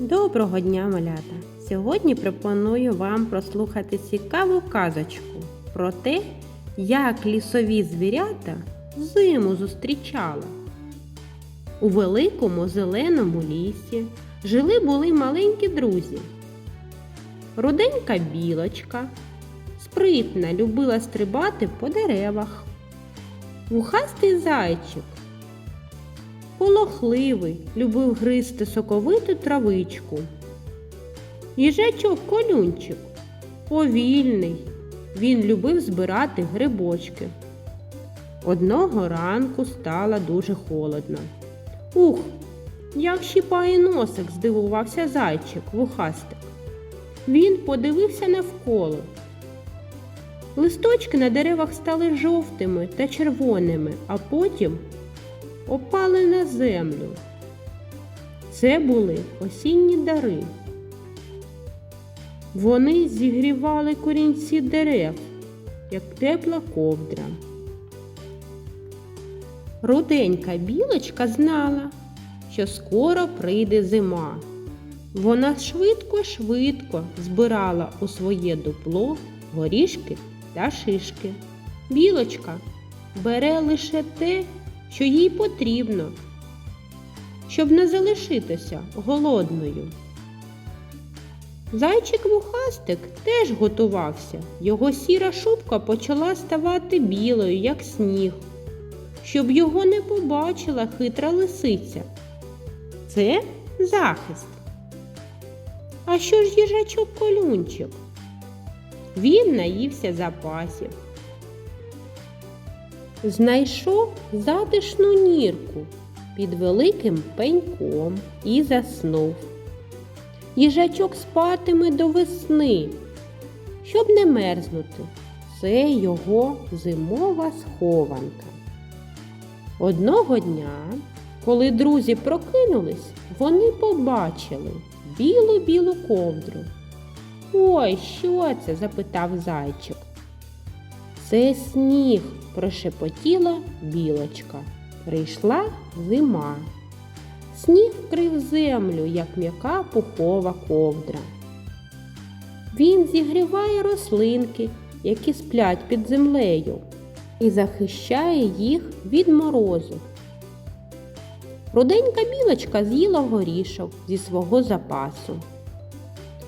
Доброго дня, малята! Сьогодні пропоную вам прослухати цікаву казочку про те, як лісові звірята зиму зустрічали. У великому зеленому лісі жили були маленькі друзі. Руденька білочка спритна любила стрибати по деревах. Вухастий зайчик полохливий, любив гризти соковиту травичку. Їжачок колюнчик повільний, він любив збирати грибочки. Одного ранку стало дуже холодно. Ух, як щіпає носик, здивувався зайчик вухастик. Він подивився навколо. Листочки на деревах стали жовтими та червоними, а потім опали на землю. Це були осінні дари. Вони зігрівали корінці дерев, як тепла ковдра. Руденька білочка знала, що скоро прийде зима. Вона швидко-швидко збирала у своє дупло горішки та шишки. Білочка бере лише те, що їй потрібно, щоб не залишитися голодною. Зайчик вухастик теж готувався. Його сіра шубка почала ставати білою, як сніг, щоб його не побачила хитра лисиця. Це захист. А що ж їжачок колюнчик? Він наївся запасів. Знайшов затишну нірку під великим пеньком і заснув. Їжачок спатиме до весни, щоб не мерзнути. Це його зимова схованка. Одного дня, коли друзі прокинулись, вони побачили білу-білу ковдру. Ой, що це? запитав зайчик. Це сніг, прошепотіла білочка. Прийшла зима. Сніг вкрив землю, як м'яка пухова ковдра. Він зігріває рослинки, які сплять під землею, і захищає їх від морозу. Руденька білочка з'їла горішок зі свого запасу.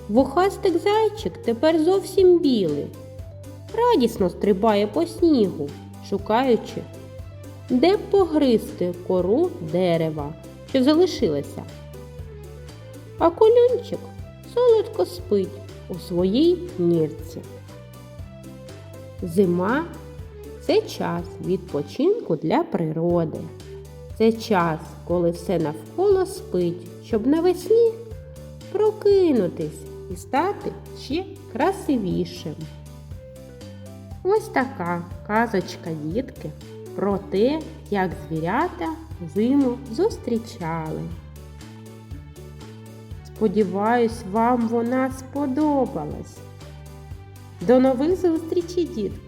Вухастик зайчик тепер зовсім білий радісно стрибає по снігу, шукаючи, де погризти кору дерева, що залишилася. А колюнчик солодко спить у своїй нірці. Зима це час відпочинку для природи. Це час, коли все навколо спить, щоб навесні прокинутись і стати ще красивішим. Ось така казочка дітки про те, як звірята зиму зустрічали. Сподіваюсь, вам вона сподобалась. До нових зустрічей, дітки!